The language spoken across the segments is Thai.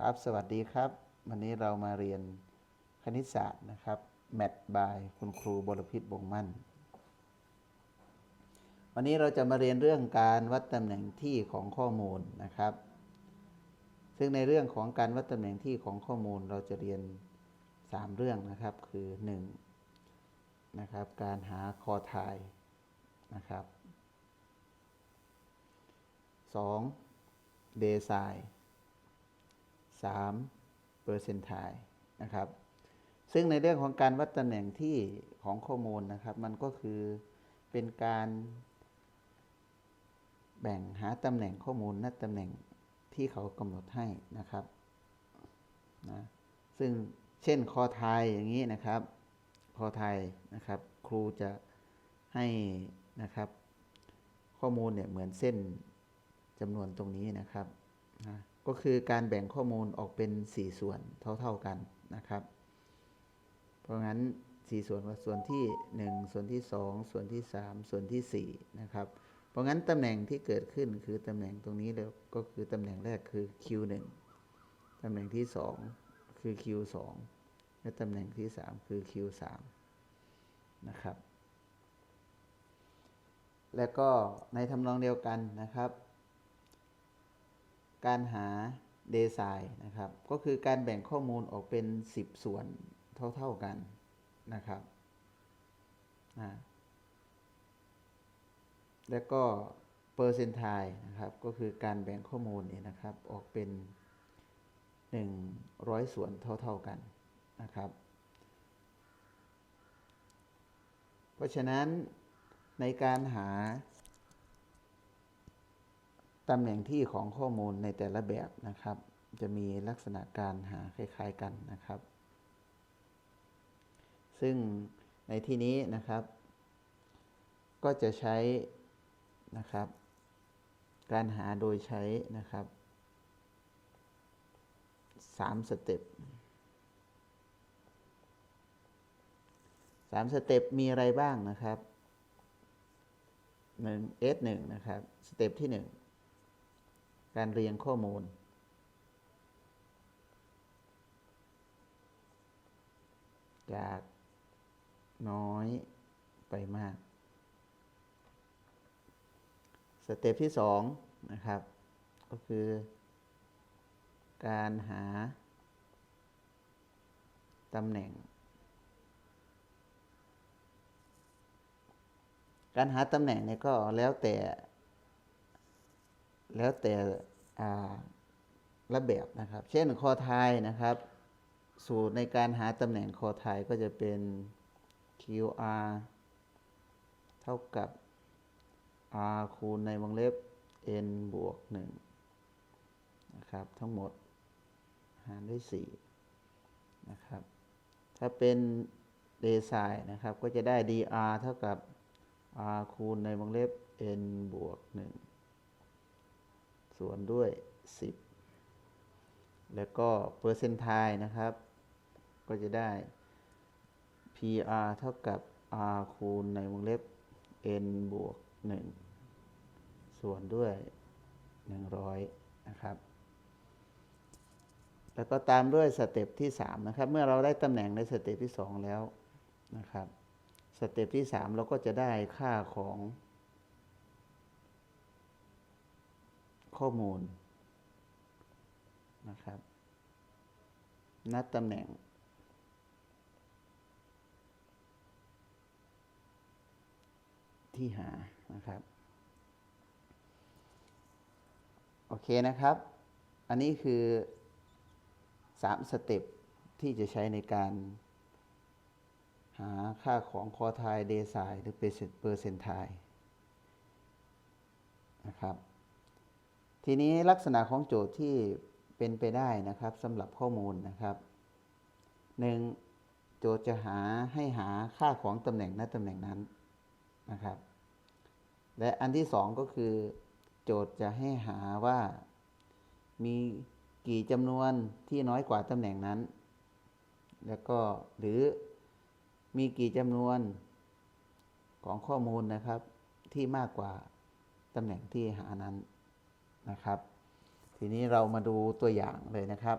ครับสวัสดีครับ วันนี้เรามาเรียนคณิตศาสตร์นะครับแมทบายคุณครูบรพิษบงมั่น วันนี้เราจะมาเรียนเรื่องการวัดตำแหน่งที่ของข้อมูลนะครับ ซึ่งในเรื่องของการวัดตำแหน่งที่ของข้อมูลเราจะเรียน 3 เรื่องนะครับคือ 1 นะครับการหาคอทายนะครับ 2. เดซาย 3เปอร์เซนต์ไทนะครับ ซึ่งในเรื่องของการวัดตำแหน่งที่ของข้อมูลนะครับ มันก็คือเป็นการแบ่งหาตำแหน่งข้อมูลณตำแหน่งที่เขากำหนดให้นะครับนะซึ่งเช่นคอไทยอย่างนี้นะครับ คอไทยนะครับ ครูจะให้นะครับ ข้อมูลเนี่ยเหมือนเส้นจำนวนตรงนี้นะครับนะ ก็คือการแบ่งข้อมูลออกเป็น 4 ส่วนเท่า ๆกันนะครับ เพราะงั้น 4 ส่วนว่าส่วนที่ 1 ส่วนที่ 2 ส่วนที่ 3 ส่วนที่ 4 นะครับ เพราะงั้นตำแหน่งที่เกิดขึ้นคือตำแหน่งตรงนี้แล้วก็คือตำแหน่งแรกคือ Q1 ตำแหน่งที่ 2 คือ Q2 และตำแหน่งที่ 3 คือ Q3 นะครับ และก็ในทำนองเดียวกันนะครับ การหาเดซายนะครับ ก็คือการแบ่งข้อมูลออกเป็น 10 ส่วนเท่า ๆกันนะครับนะและก็เปอร์เซนต์ไทนะครับ ก็คือการแบ่งข้อมูลเนี่ยนะครับ ออกเป็น 100 ส่วนเท่า ๆกันนะครับ เพราะฉะนั้นในการหา ตำแหน่งที่ของข้อมูลในแต่ละแบบนะครับ จะมีลักษณะการหาคล้าย ๆกันนะครับ ซึ่งในที่นี้นะครับ ก็จะใช้นะครับ การหาโดยใช้นะครับสามสเต็ปสามสเต็ปมีอะไรบ้างนะครับหนึ่ง S หนึ่งนะครับ สเต็ปที่หนึ่ง การเรียงข้อมูล จากน้อยไปมาก สเต็ปที่สองนะครับ ก็คือ การหาตำแหน่ง การหาตำแหน่งเนี่ยก็แล้วแต่ แล้วแต่ระแบบนะครับ เช่นคอไทยนะครับ สูตรในการหาตำแหน่งคอไทยก็จะเป็น QR เท่ากับ R คูณในวงเล็บ n บวก1นะครับทั้งหมดหารด้วย4นะครับ ถ้าเป็นเดซายนะครับ ก็จะได้ dr เท่ากับ r คูณในวงเล็บ n บวก1 ส่วนด้วย 10 แล้วก็เปอร์เซนต์ไทนะครับ ก็จะได้ pr เท่ากับ r คูณในวงเล็บ n บวก 1 ส่วนด้วย 100 นะครับแล้วก็ตามด้วยสเต็ปที่ 3 นะครับ เมื่อเราได้ตำแหน่งในสเต็ปที่ 2 แล้วนะครับ สเต็ปที่ 3 เราก็จะได้ค่าของ ข้อมูลนะครับ นัดตำแหน่ง ที่หานะครับ โอเคนะครับ อันนี้คือ 3 สเต็ปที่จะใช้ในการ หาค่าของคอไทยเดซายหรือเปอร์เซนต์ไทนะครับ ทีนี้ลักษณะของโจทย์ที่เป็นไปได้นะครับสำหรับข้อมูลนะครับหนึ่งโจทย์จะหาให้หาค่าของตำแหน่งนั้นตำแหน่งนั้นนะครับ และอันที่สองก็คือ โจทย์จะให้หาว่า มีกี่จำนวนที่น้อยกว่าตำแหน่งนั้น แล้วก็หรือมีกี่จำนวนของข้อมูลนะครับ ที่มากกว่าตำแหน่งที่หานั้น นะครับ ทีนี้เรามาดูตัวอย่างเลยนะครับ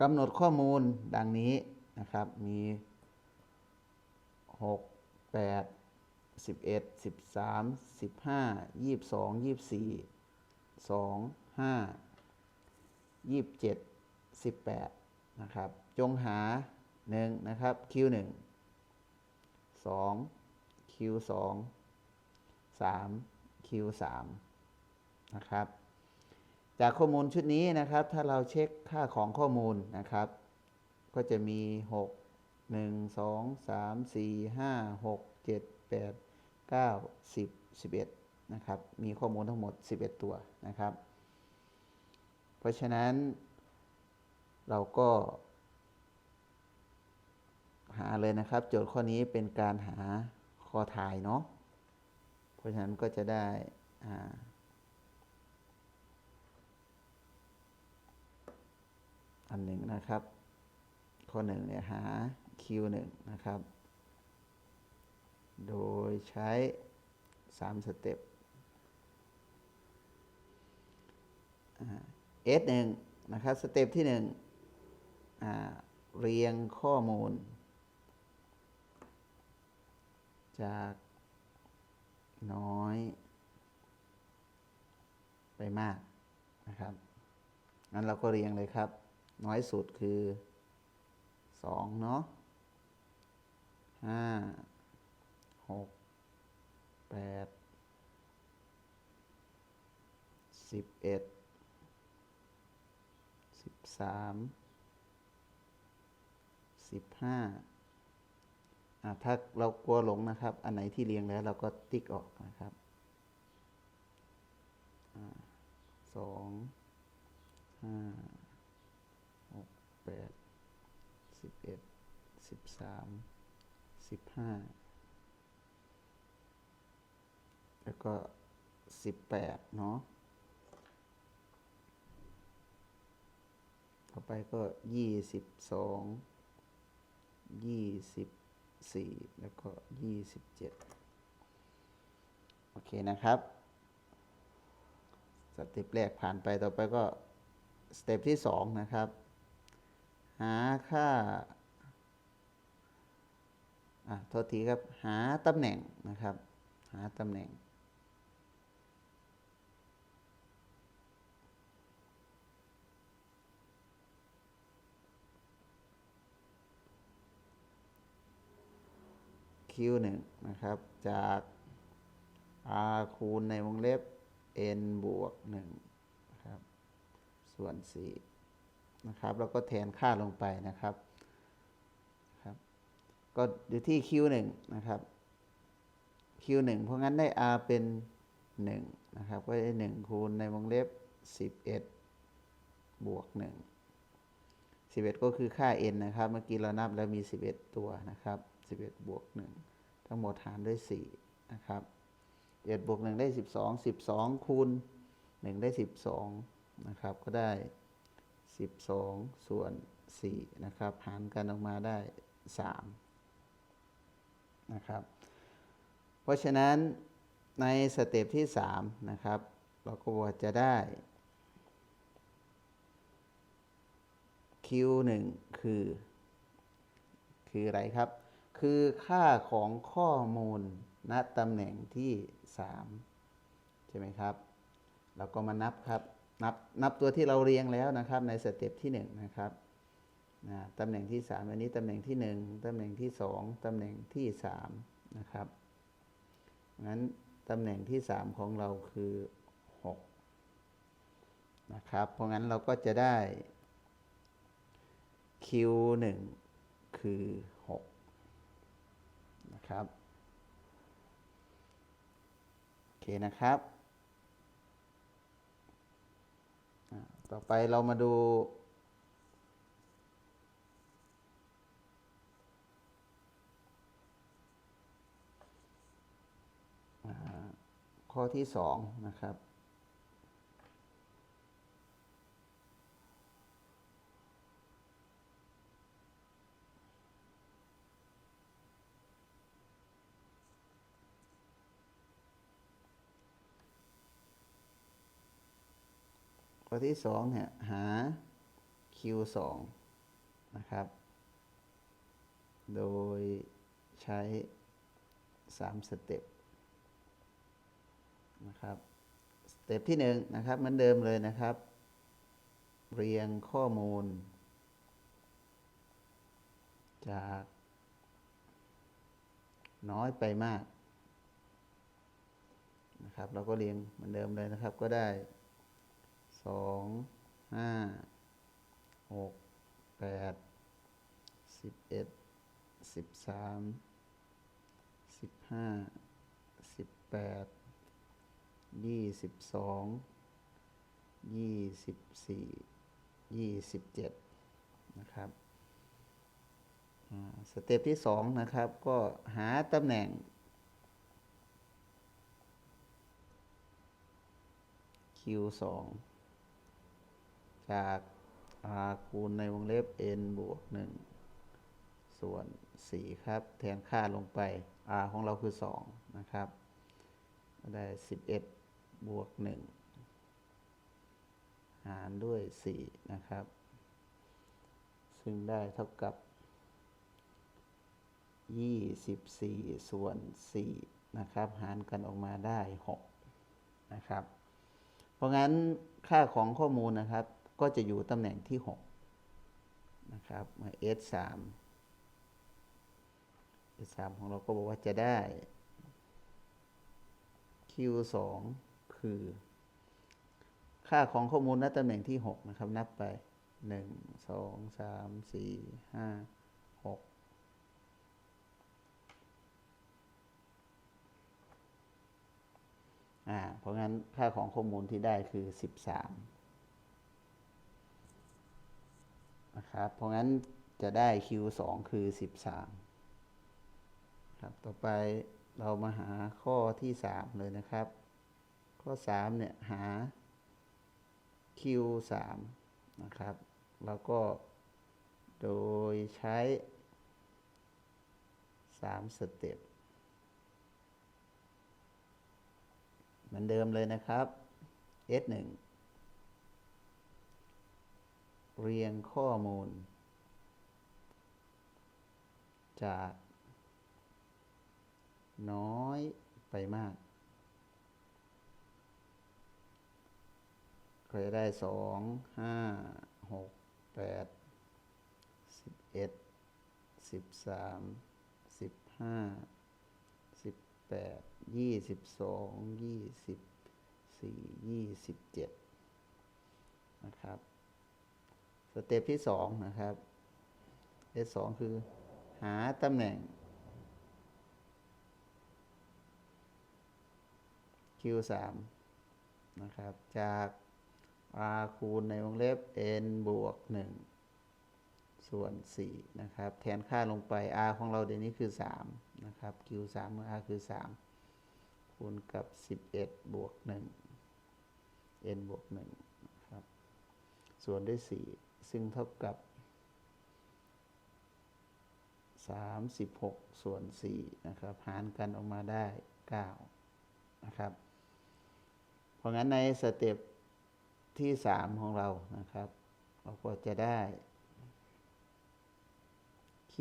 กำหนดข้อมูลดังนี้นะครับ มี 6 8 11 13 15 22 24 2 5 27 18 นะครับ จงหา 1 นะครับ Q1 2 Q2 3 Q3 นะครับ จากข้อมูลชุดนี้นะครับ ถ้าเราเช็คค่าของข้อมูลนะครับ ก็จะมี 6 1 2 3 4 5 6 7 8 9 10 11 นะครับ มีข้อมูลทั้งหมด 11 ตัวนะครับ เพราะฉะนั้นเราก็หาเลยนะครับ โจทย์ข้อนี้เป็นการหาคอทายเนาะ เพราะฉะนั้นก็จะได้อันหนึ่งนะครับ ข้อหนึ่งเนี่ยหา Q1 นะครับ โดยใช้ 3 สเต็ป S1 นะครับ สเต็ปที่1อ่าเรียงข้อมูล จาก น้อย ไปมากนะครับ งั้นเราก็เรียงเลยครับ น้อยสุดคือ2เนาะห้าหกแปดสิบเอ็ดสิบสามสิบห้า ถ้าเรากลัวหลงนะครับ อันไหนที่เรียงแล้วเราก็ติ๊กออกนะครับสองห้าหกแปดสิบเอ็ดสิบสามสิบห้าแล้วก็สิบแปดเนาะต่อไปก็ยี่สิบสองยี่สิบ สี่แล้วก็ยี่สิบเจ็ดโอเคนะครับสเต็ปแรกผ่านไปต่อไปก็สเต็ปที่สองนะครับ หาค่าอะโทษทีครับ หาตำแหน่งนะครับ หาตำแหน่ง Q1 นะครับ จาก R คูณในวงเล็บ n บวก1นะครับ ส่วน4นะครับ แล้วก็แทนค่าลงไปนะครับครับ ก็อยู่ที่ Q1 นะครับ Q1 เพราะงั้นได้ R เป็น 1 นะครับ ก็ได้ 1 คูณในวงเล็บ 11 บวก 1 11 ก็คือค่า n นะครับ เมื่อกี้เรานับแล้วมี 11 ตัวนะครับ 11 บวก 1 ทั้งหมดหารด้วย4นะครับ11บวก1ได้ 12 12 คูณ 1 ได้ 12 นะครับ ก็ได้ 12 ส่วน 4 นะครับ หารกันออกมาได้ 3 นะครับ เพราะฉะนั้นในสเต็ปที่ 3 นะครับ เราก็จะได้ Q1 คือ คืออะไรครับ คือค่าของข้อมูลณตำแหน่งที่ 3 ใช่ไหมครับ เราก็มานับครับ นับนับตัวที่เราเรียงแล้วนะครับ ในสเต็ปที่ 1 นะครับนะตำแหน่งที่ 3 อันนี้ตำแหน่งที่ 1 ตำแหน่งที่ 2 ตำแหน่งที่ 3 นะครับงั้นตำแหน่งที่ 3 ของเราคือ6นะครับ เพราะงั้นเราก็จะได้ Q1 คือ ครับ โอเคนะครับ ต่อไปเรามาดูข้อที่ 2 นะครับ ข้อที่สองเนี่ยหา q สองนะครับ โดยใช้สามสเต็ปนะครับ สเต็ปที่หนึ่งนะครับเหมือนเดิมเลยนะครับ เรียงข้อมูล จาก น้อยไปมากนะครับ เราก็เรียงเหมือนเดิมเลยนะครับก็ได้ สองห้าหกแปดสิบเอ็ดสิบสามสิบห้าสิบแปดยี่สิบสองยี่สิบสี่ยี่สิบเจ็ดนะครับสเต็ปที่สองนะครับ ก็หาตำแหน่ง q สอง จาก r คูณในวงเล็บ n บวกหนึ่งส่วนสี่ครับ แทนค่าลงไป r ของเราคือสองนะครับ ได้สิบเอ็ดบวกหนึ่งหารด้วยสี่นะครับ ซึ่งได้เท่ากับยี่สิบสี่ส่วนสี่นะครับ หารกันออกมาได้หกนะครับ เพราะงั้นค่าของข้อมูลนะครับ ก็จะอยู่ตำแหน่งที่ 6 นะครับเมื่อ s 3 s 3 ของเราก็บอกว่าจะได้ q 2 คือ ค่าของข้อมูลณตำแหน่งที่ 6 นะครับ นับไป 1 2 3 4 5 6อ่าเพราะงั้นค่าของข้อมูลที่ได้คือ 13 นะครับ เพราะงั้นจะได้ q 2 คือ 13 ครับ ต่อไปเรามาหาข้อที่ 3 เลยนะครับ ข้อ 3 เนี่ย หา q 3 นะครับ แล้วก็โดยใช้ 3 สเต็ปเหมือนเดิมเลยนะครับ S 1 เรียงข้อมูล จาก น้อยไปมาก ก็จะได้สองห้าหกแปดสิบเอ็ดสิบสามสิบห้าสิบแปดยี่สิบสองยี่สิบสี่ยี่สิบเจ็ดนะครับ เต็ปที่สองนะครับ S สองคือ หาตำแหน่ง Q สามนะครับ จาก R คูณในวงเล็บ n บวกหนึ่งส่วนสี่นะครับ แทนค่าลงไป R ของเราเดี๋ยวนี้คือสามนะครับ Q สามเมื่อ R คือสามคูณกับสิบเอ็ดบวกหนึ่ง n บวกหนึ่งนะครับ ส่วนด้วยสี่ ซึ่งเท่ากับ 36 ส่วน4นะครับ หารกันออกมาได้ 9 นะครับ เพราะงั้นในสเต็ปที่ 3 ของเรานะครับ เราก็จะได้ q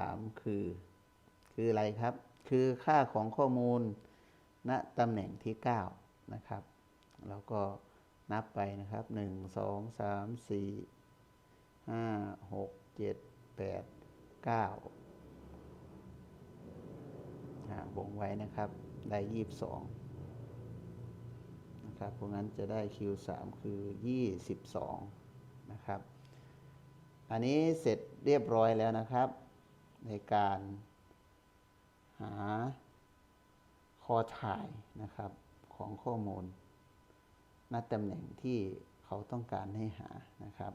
3 คือ คืออะไรครับ คือค่าของข้อมูลณตำแหน่งที่ 9 นะครับ แล้วก็นับไปนะครับ 1 2 3 4 ห้าหกเจ็ดแปดเก้าบ่งไว้นะครับ ได้ยี่สิบสองนะครับ เพราะงั้นจะได้ Q 3 คือยี่สิบสองนะครับ อันนี้เสร็จเรียบร้อยแล้วนะครับ ในการหาคอถ่ายนะครับของข้อมูลณตำแหน่งที่เขาต้องการให้หานะครับ